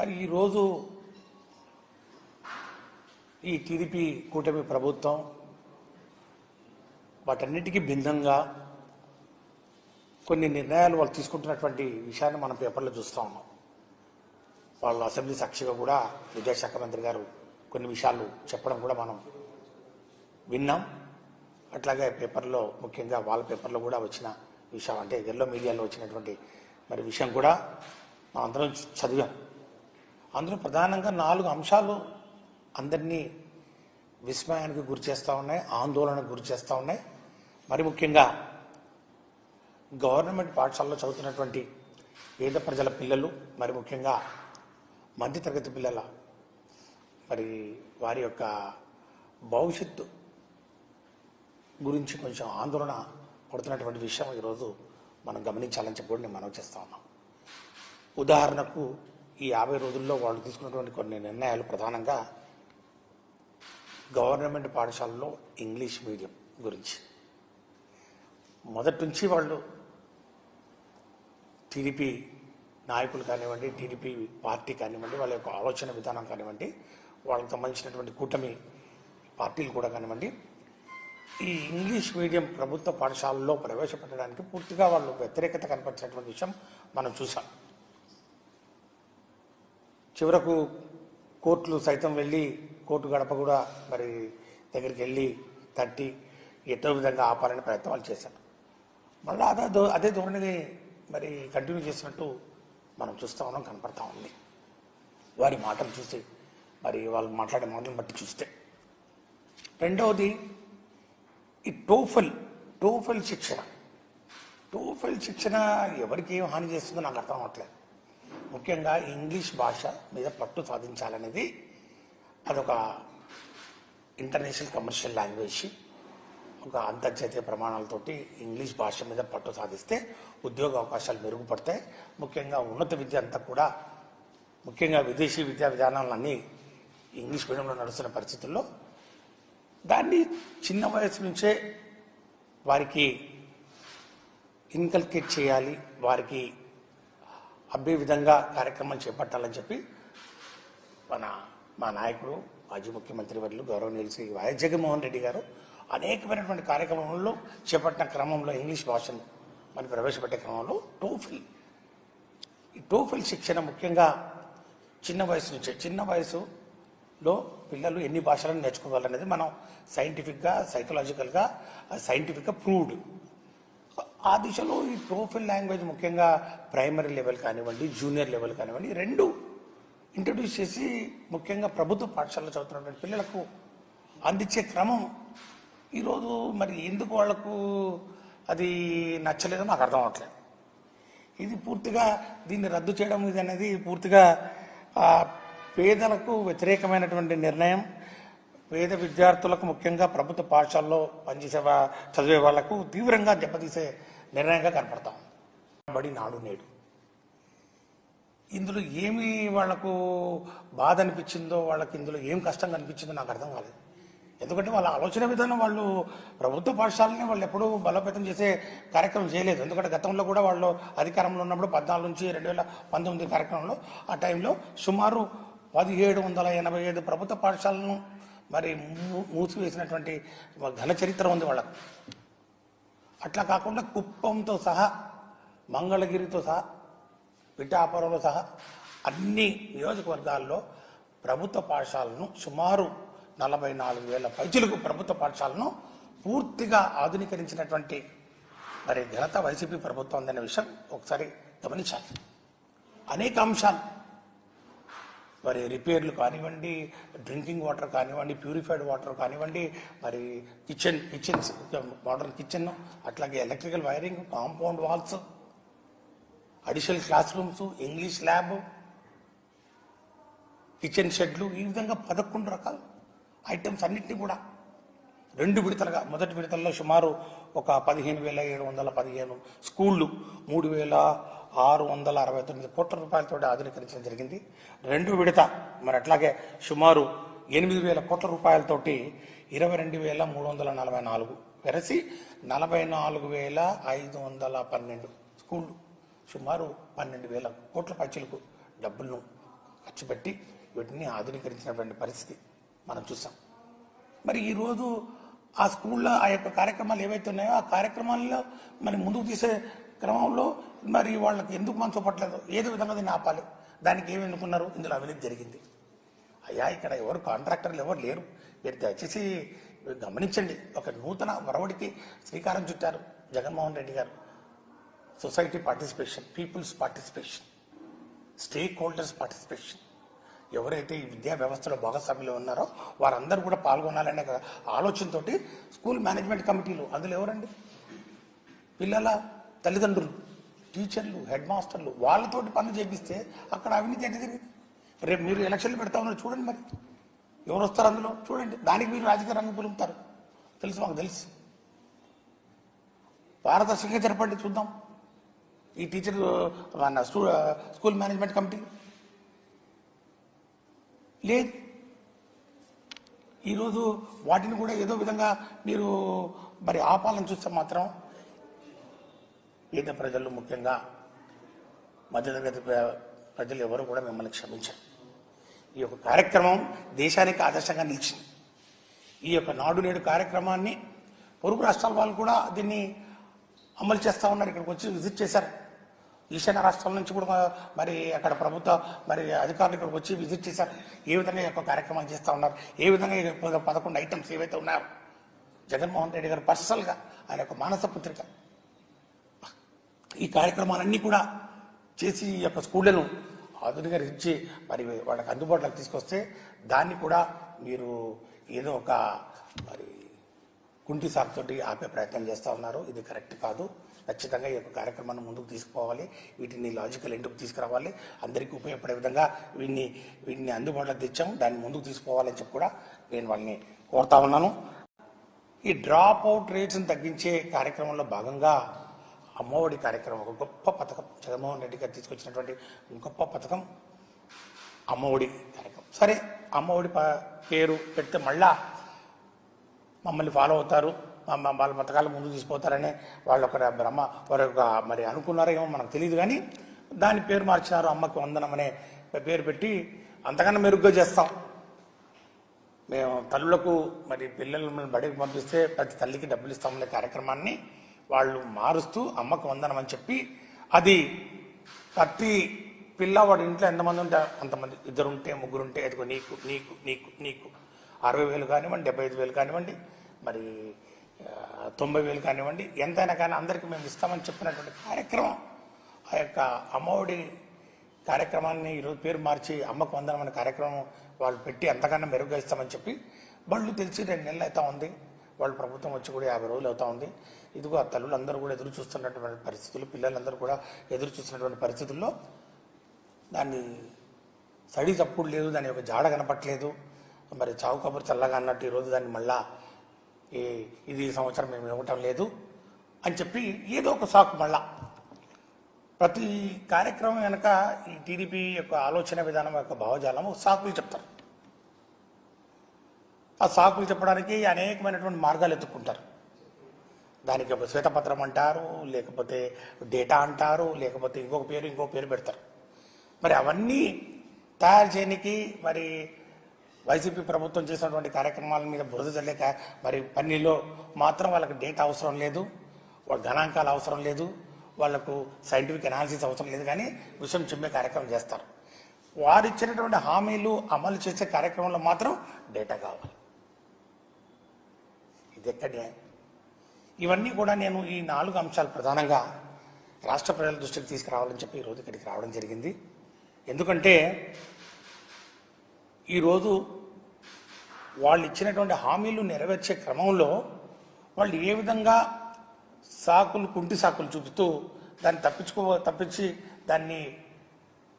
మరి ఈరోజు ఈ టీడీపీ కూటమి ప్రభుత్వం వాటన్నిటికీ భిన్నంగా కొన్ని నిర్ణయాలు వాళ్ళు తీసుకుంటున్నటువంటి విషయాన్ని మనం పేపర్లో చూస్తూ ఉన్నాం. వాళ్ళ అసెంబ్లీ సాక్షిగా కూడా విద్యాశాఖ మంత్రి గారు కొన్ని విషయాలు చెప్పడం కూడా మనం విన్నాం. అట్లాగే పేపర్లో ముఖ్యంగా వాళ్ళ పేపర్లో కూడా వచ్చిన విషయం అంటే ఎల్లో మీడియాలో వచ్చినటువంటి మరి విషయం కూడా మనం అందరం చదివాం. అందులో ప్రధానంగా నాలుగు అంశాలు అందరినీ విస్మయానికి గురి చేస్తూ ఉన్నాయి ఆందోళనకు గురి చేస్తూ ఉన్నాయి. మరి ముఖ్యంగా గవర్నమెంట్ పాఠశాలలో చదువుతున్నటువంటి పేద ప్రజల పిల్లలు మరి ముఖ్యంగా మధ్యతరగతి పిల్లల మరి వారి యొక్క భవిష్యత్తు గురించి కొంచెం ఆందోళన పడుతున్నటువంటి విషయం ఈరోజు మనం గమనించాలని చెప్పి కూడా నేను మనం చేస్తా ఉన్నాం ఉదాహరణకు ఈ యాభై రోజుల్లో వాళ్ళు తీసుకున్నటువంటి కొన్ని నిర్ణయాలు ప్రధానంగా గవర్నమెంట్ పాఠశాలలో ఇంగ్లీష్ మీడియం గురించి. మొదటి నుంచి వాళ్ళు టీడీపీ నాయకులు కానివ్వండి టీడీపీ పార్టీ కానివ్వండి వాళ్ళ యొక్క ఆలోచన విధానం కానివ్వండి వాళ్ళకి సంబంధించినటువంటి కూటమి పార్టీలు కూడా కానివ్వండి ఈ ఇంగ్లీష్ మీడియం ప్రభుత్వ పాఠశాలలో ప్రవేశపెట్టడానికి పూర్తిగా వాళ్ళు వ్యతిరేకత కనపరిచినటువంటి విషయం మనం చూసాం. చివరకు కోర్టులు సైతం వెళ్ళి కోర్టు గడప కూడా మరి దగ్గరికి వెళ్ళి తట్టి ఎటో విధంగా ఆపాలని ప్రయత్నాలు వాళ్ళు చేశారు. మళ్ళీ అదే ధో- అదే ధోరణిని మరి కంటిన్యూ చేసినట్టు మనం చూస్తూ ఉన్నాం కనపడతా ఉంది. వారి మాటలు చూసి మరి వాళ్ళు మాట్లాడే మాటలను బట్టి చూస్తే. రెండవది ఈ టోఫెల్ టోఫెల్ శిక్షణ. టోఫెల్ శిక్షణ ఎవరికి ఏం హాని చేస్తుందో నాకు అర్థం అవ్వట్లేదు. ముఖ్యంగా ఇంగ్లీష్ భాష మీద పట్టు సాధించాలనేది అదొక ఇంటర్నేషనల్ కమర్షియల్ లాంగ్వేజ్ ఒక అంతర్జాతీయ ప్రమాణాలతోటి ఇంగ్లీష్ భాష మీద పట్టు సాధిస్తే ఉద్యోగ అవకాశాలు మెరుగుపడతాయి. ముఖ్యంగా ఉన్నత విద్య అంతా కూడా ముఖ్యంగా విదేశీ విద్యా విధానాలన్నీ ఇంగ్లీష్ మీడియంలో నడుస్తున్న పరిస్థితుల్లో దాన్ని చిన్న వయసు నుంచే వారికి ఇన్కల్కేట్ చేయాలి వారికి అబ్బే విధంగా కార్యక్రమం చేపట్టాలని చెప్పి మన మా నాయకుడు మాజీ ముఖ్యమంత్రి వర్యులు గౌరవనీయులు శ్రీ వైఎస్ జగన్మోహన్ రెడ్డి గారు అనేకమైనటువంటి కార్యక్రమంలో చేపట్టిన క్రమంలో ఇంగ్లీష్ భాషను మనం ప్రవేశపెట్టే క్రమంలో టోఫిల్. ఈ టోఫిల్ శిక్షణ ముఖ్యంగా చిన్న వయసు నుంచే చిన్న వయసులో పిల్లలు ఎన్ని భాషలను నేర్చుకోవాలనేది మనం సైంటిఫిక్గా సైకలాజికల్గా సైంటిఫిక్గా ప్రూవ్డ్ ఆ దిశలో ఈ టోఫిల్ లాంగ్వేజ్ ముఖ్యంగా ప్రైమరీ లెవెల్ కానివ్వండి జూనియర్ లెవెల్ కానివ్వండి రెండు ఇంట్రడ్యూస్ చేసి ముఖ్యంగా ప్రభుత్వ పాఠశాలలో చదువుతున్నటువంటి పిల్లలకు అందించే క్రమం ఈరోజు మరి ఎందుకు వాళ్ళకు అది నచ్చలేదో నాకు అర్థం అవట్లేదు. ఇది పూర్తిగా దీన్ని రద్దు చేయడం ఇది అనేది పూర్తిగా పేదలకు వ్యతిరేకమైనటువంటి నిర్ణయం. పేద విద్యార్థులకు ముఖ్యంగా ప్రభుత్వ పాఠశాలలో పనిచేసే చదివే వాళ్ళకు తీవ్రంగా దెబ్బతీసే నిర్ణయంగా కనపడతాం. బడి నాడు నేడు. ఇందులో ఏమి వాళ్ళకు బాధ అనిపించిందో వాళ్ళకి ఇందులో ఏం కష్టం అనిపించిందో నాకు అర్థం కాలేదు. ఎందుకంటే వాళ్ళ ఆలోచన విధానం వాళ్ళు ప్రభుత్వ పాఠశాలని వాళ్ళు ఎప్పుడూ బలోపేతం చేసే కార్యక్రమం చేయలేదు. ఎందుకంటే గతంలో కూడా వాళ్ళు అధికారంలో ఉన్నప్పుడు పద్నాలుగు నుంచి రెండు వేల పంతొమ్మిది కార్యక్రమంలో ఆ టైంలో సుమారు పదిహేడు వందల ఎనభై ఏడు ప్రభుత్వ పాఠశాలను మరి మూ- మూసివేసినటువంటి ఘన చరిత్ర ఉంది వాళ్ళకు. అట్లా కాకుండా కుప్పంతో సహా మంగళగిరితో సహా పిఠాపురంలో సహా అన్ని నియోజకవర్గాల్లో ప్రభుత్వ పాఠశాలను సుమారు నలభై నాలుగు వేల పైచులకు ప్రభుత్వ పాఠశాలను పూర్తిగా ఆధునీకరించినటువంటి మరి ఘనత వైసీపీ ప్రభుత్వం ఉందనే విషయం ఒకసారి గమనించాలి. అనేక అంశాలు మరి రిపేర్లు కానివ్వండి డ్రింకింగ్ వాటర్ కానివ్వండి ప్యూరిఫైడ్ వాటర్ కానివ్వండి మరి కిచెన్ కిచెన్స్ మోడర్న్ కిచెన్ అట్లాగే electrical wiring compound walls additional class rooms English lab kitchen షెడ్లు ఈ విధంగా పదకొండు రకాల ఐటమ్స్ అన్నింటినీ కూడా రెండు విడతలుగా మొదటి విడతల్లో సుమారు ఒక పదిహేను వేల ఏడు వందల పదిహేను స్కూళ్ళు మూడు వేల ఆరు వందల అరవై తొమ్మిది కోట్ల రూపాయలతో ఆధునీకరించడం జరిగింది. రెండు విడత మరి అట్లాగే సుమారు ఎనిమిది వేల కోట్ల రూపాయలతోటి ఇరవై రెండు వేల మూడు వందల నలభై నాలుగు వెరసి నలభై నాలుగు వేల ఐదు వందల పన్నెండు స్కూళ్ళు. సుమారు పన్నెండు వేల కోట్ల పైచలకు డబ్బులను ఖర్చు ఖర్చు పెట్టి వీటిని ఆధునీకరించినటువంటి పరిస్థితి మనం చూసాం. మరి ఈరోజు ఆ స్కూల్లో ఆ యొక్క కార్యక్రమాలు ఏవైతే ఉన్నాయో ఆ కార్యక్రమాల్లో మరి ముందుకు తీసే క్రమంలో మరి వాళ్ళకి ఎందుకు మనసు పట్టలేదు? ఏదో విధంగా దీన్ని ఆపాలి? దానికి ఏమి ఎన్నుకున్నారు? ఇందులో అవినీతి జరిగింది. అయ్యా ఇక్కడ ఎవరు కాంట్రాక్టర్లు ఎవరు లేరు. మీరు దయచేసి గమనించండి. ఒక నూతన వరవడికి శ్రీకారం చుట్టారు జగన్మోహన్ రెడ్డి గారు. Society participation people's participation stakeholders participation. ఎవరైతే ఈ విద్యా వ్యవస్థలో భాగస్వామ్యులు ఉన్నారో వారందరూ కూడా పాల్గొనాలనే ఆలోచనతో ఆలోచనతోటి స్కూల్ మేనేజ్మెంట్ కమిటీలు అందులో ఎవరండి? పిల్లల తల్లిదండ్రులు టీచర్లు హెడ్ మాస్టర్లు వాళ్ళతోటి పనులు చేపిస్తే అక్కడ అవినీతి ఎట్లా జరిగింది రేపు మీరు ఎలక్షన్లు పెడతా ఉన్నారు చూడండి మరి. ఎవరు వస్తారు అందులో? చూడండి. దానికి మీరు రాజకీయ రంగం పిలుపుతారు. తెలుసు మాకు తెలుసు. పారదర్శకంగా జరపండి చూద్దాం. ఈ టీచర్ మన స్కూ స్కూల్ మేనేజ్మెంట్ కమిటీ లేదు. ఈరోజు వాటిని కూడా ఏదో విధంగా మీరు మరి ఆపాలని చూస్తే మాత్రం పేద ప్రజలు ముఖ్యంగా మధ్యతరగతి ప్ర- ప్రజలు ఎవరు కూడా మిమ్మల్ని క్షమించారు. ఈ యొక్క కార్యక్రమం దేశానికి ఆదర్శంగా నిలిచింది. ఈ యొక్క నాడు నేడు కార్యక్రమాన్ని పొరుగు రాష్ట్రాల వాళ్ళు కూడా దీన్ని అమలు చేస్తూ ఉన్నారు. ఇక్కడికి వచ్చి విజిట్ చేశారు. ఈశాన్య రాష్ట్రాల నుంచి కూడా మరి అక్కడ ప్రభుత్వ మరి అధికారులు ఇక్కడికి వచ్చి విజిట్ చేశారు. ఏ విధంగా ఈ యొక్క కార్యక్రమాలు చేస్తూ ఉన్నారు? ఏ విధంగా పదకొండు ఐటమ్స్ ఏవైతే ఉన్నాయో? జగన్మోహన్ రెడ్డి గారు పర్సనల్గా ఆయన యొక్క మానస పుత్రిక. ఈ కార్యక్రమాలన్నీ కూడా చేసి ఈ యొక్క స్కూళ్ళను ఇచ్చి మరి వాళ్ళకి అందుబాటులోకి తీసుకొస్తే దాన్ని కూడా మీరు ఏదో ఒక మరి కుంటి సాకుతోటి ఆపే ప్రయత్నం చేస్తూ ఉన్నారు. ఇది కరెక్ట్ కాదు. ఖచ్చితంగా ఈ యొక్క కార్యక్రమాన్ని ముందుకు తీసుకుపోవాలి. వీటిని లాజికల్ ఎండుకు తీసుకురావాలి. అందరికీ ఉపయోగపడే విధంగా వీటిని వీటిని అందుబాటులోకి తెచ్చాము. దాన్ని ముందుకు తీసుకోవాలని చెప్పి కూడా నేను వాళ్ళని కోరుతా ఉన్నాను. ఈ డ్రాప్ అవుట్ రేట్స్ని తగ్గించే కార్యక్రమంలో భాగంగా అమ్మఒడి కార్యక్రమం ఒక గొప్ప పథకం. జగన్మోహన్ రెడ్డి గారు తీసుకొచ్చినటువంటి గొప్ప పథకం అమ్మఒడి కార్యక్రమం. సరే అమ్మఒడి పేరు పెడితే మళ్ళా మమ్మల్ని ఫాలో అవుతారు. వాళ్ళ పథకాలు ముందుకు తీసుకుపోతారనే వాళ్ళు ఒక భ్రమ వారి మరి అనుకున్నారో ఏమో మనకు తెలియదు కానీ దాని పేరు మార్చినారు అమ్మకి వందనం అనే పేరు పెట్టి అంతకన్నా మెరుగ్గా చేస్తాం. మేము తల్లులకు మరి పిల్లలను బడికి పంపిస్తే ప్రతి తల్లికి డబ్బులు ఇస్తామనే కార్యక్రమాన్ని వాళ్ళు మారుస్తూ అమ్మకు వందనం అని చెప్పి అది ప్రతి పిల్లవాడి ఇంట్లో ఎంతమంది ఉంటే అంతమంది. ఇద్దరు ఉంటే ముగ్గురు ఉంటే నీకు నీకు నీకు నీకు. అరవై వేలు కానివ్వండి డెబ్బై ఐదు వేలు కానివ్వండి మరి తొంభై వేలు కానివ్వండి ఎంతైనా కానీ అందరికీ మేము ఇస్తామని చెప్పినటువంటి కార్యక్రమం ఆ యొక్క అమ్మఒడి కార్యక్రమాన్ని ఈరోజు పేరు మార్చి అమ్మకు వందనం అనే కార్యక్రమం వాళ్ళు పెట్టి ఎంతకన్నా మెరుగ్గా ఇస్తామని చెప్పి బళ్ళు తెలిసి రెండు నెలలు అవుతా ఉంది. వాళ్ళు ప్రభుత్వం వచ్చి కూడా యాభై రోజులు అవుతా ఉంది. ఇదిగో ఆ తల్లులందరూ కూడా ఎదురు చూస్తున్నటువంటి పరిస్థితులు పిల్లలందరూ కూడా ఎదురు చూస్తున్నటువంటి పరిస్థితుల్లో దాన్ని సడి తప్పుడు లేదు దాని యొక్క జాడ కనపట్లేదు. మరి చావు కబురు చల్లగా అన్నట్టు ఈరోజు దాన్ని మళ్ళా ఈ ఇది సంవత్సరం మేము ఇవ్వటం లేదు అని చెప్పి ఏదో ఒక సాకు మళ్ళా. ప్రతి కార్యక్రమం వెనక ఈ టీడీపీ యొక్క ఆలోచన విధానం యొక్క భావజాలం సాకులు చెప్తారు. ఆ సాకులు చెప్పడానికి అనేకమైనటువంటి మార్గాలు ఎత్తుక్కుంటారు. దానికి ఒక శ్వేతపత్రం అంటారు లేకపోతే డేటా అంటారు లేకపోతే ఇంకొక పేరు ఇంకో పేరు పెడతారు. మరి అవన్నీ తయారు చేయడానికి మరి వైసీపీ ప్రభుత్వం చేసినటువంటి కార్యక్రమాల మీద బురద జల్లేక మరి పన్నీలో మాత్రం వాళ్ళకి డేటా అవసరం లేదు వాళ్ళ గణాంకాలు అవసరం లేదు వాళ్ళకు సైంటిఫిక్ అనాలిసిస్ అవసరం లేదు కానీ విషయం చెప్పే కార్యక్రమం చేస్తారు. వారు ఇచ్చినటువంటి హామీలు అమలు చేసే కార్యక్రమంలో మాత్రం డేటా కావాలి. ఇది ఎక్కడే ఇవన్నీ కూడా నేను ఈ నాలుగు అంశాలు ప్రధానంగా రాష్ట్ర ప్రజల దృష్టికి తీసుకురావాలని చెప్పి ఈరోజు ఇక్కడికి రావడం జరిగింది. ఎందుకంటే ఈరోజు వాళ్ళు ఇచ్చినటువంటి హామీలు నెరవేర్చే క్రమంలో వాళ్ళు ఏ విధంగా సాకులు కుంటి సాకులు చూపుతూ దాన్ని తప్పించుకో తప్పించి దాన్ని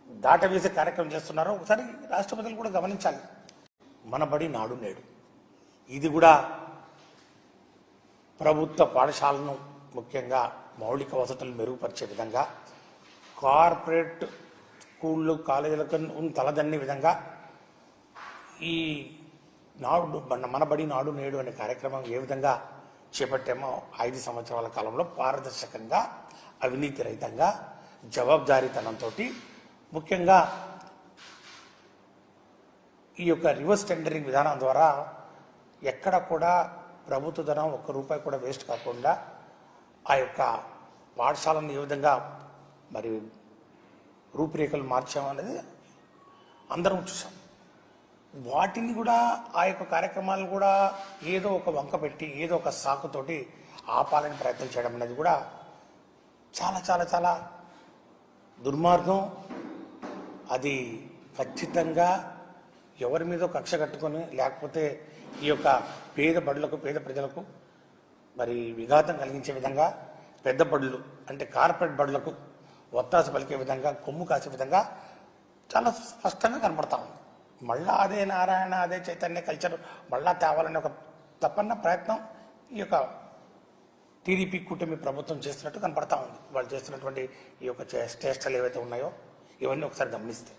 దాటవేసే కార్యక్రమం చేస్తున్నారో ఒకసారి రాష్ట్ర ప్రజలు కూడా గమనించాలి. మన బడి నాడు నేడు. ఇది కూడా ప్రభుత్వ పాఠశాలను ముఖ్యంగా మౌలిక వసతులు మెరుగుపరిచే విధంగా కార్పొరేట్ స్కూళ్ళు కాలేజీలకు తలదన్ని విధంగా ఈ నాడు మన నాడు నేడు అనే కార్యక్రమం ఏ విధంగా చేపట్టామో ఐదు సంవత్సరాల కాలంలో పారదర్శకంగా అవినీతి రహితంగా జవాబుదారీతనంతో ముఖ్యంగా ఈ యొక్క రివర్స్ టెండరింగ్ విధానం ద్వారా ఎక్కడ కూడా ప్రభుత్వ ధనం ఒక్క రూపాయి కూడా వేస్ట్ కాకుండా ఆ యొక్క పాఠశాలను ఏ విధంగా మరి రూపురేఖలు మార్చామనేది అందరం చూసాం వాటిని కూడా ఆ యొక్క కార్యక్రమాలను కూడా ఏదో ఒక వంక పెట్టి ఏదో ఒక సాకుతోటి ఆపాలని ప్రయత్నం చేయడం అనేది కూడా చాలా చాలా చాలా దుర్మార్గం. అది ఖచ్చితంగా ఎవరి మీద కక్ష కట్టుకొని లేకపోతే ఈ యొక్క పేద బడులకు పేద ప్రజలకు మరి విఘాతం కలిగించే విధంగా పెద్ద బడులు అంటే కార్పొరేట్ బడులకు ఒత్తాస పలికే విధంగా కొమ్ము కాసే విధంగా చాలా స్పష్టంగా కనపడతా ఉంది. మళ్ళా అదే నారాయణ అదే చైతన్య కల్చర్ మళ్ళా తేవాలనే ఒక తప్పన్న ప్రయత్నం ఈ యొక్క టీడీపీ కూటమి ప్రభుత్వం చేస్తున్నట్టు కనపడతా ఉంది. వాళ్ళు చేస్తున్నటువంటి ఈ యొక్క చేష్టలు ఏవైతే ఉన్నాయో ఇవన్నీ ఒకసారి గమనిస్తే.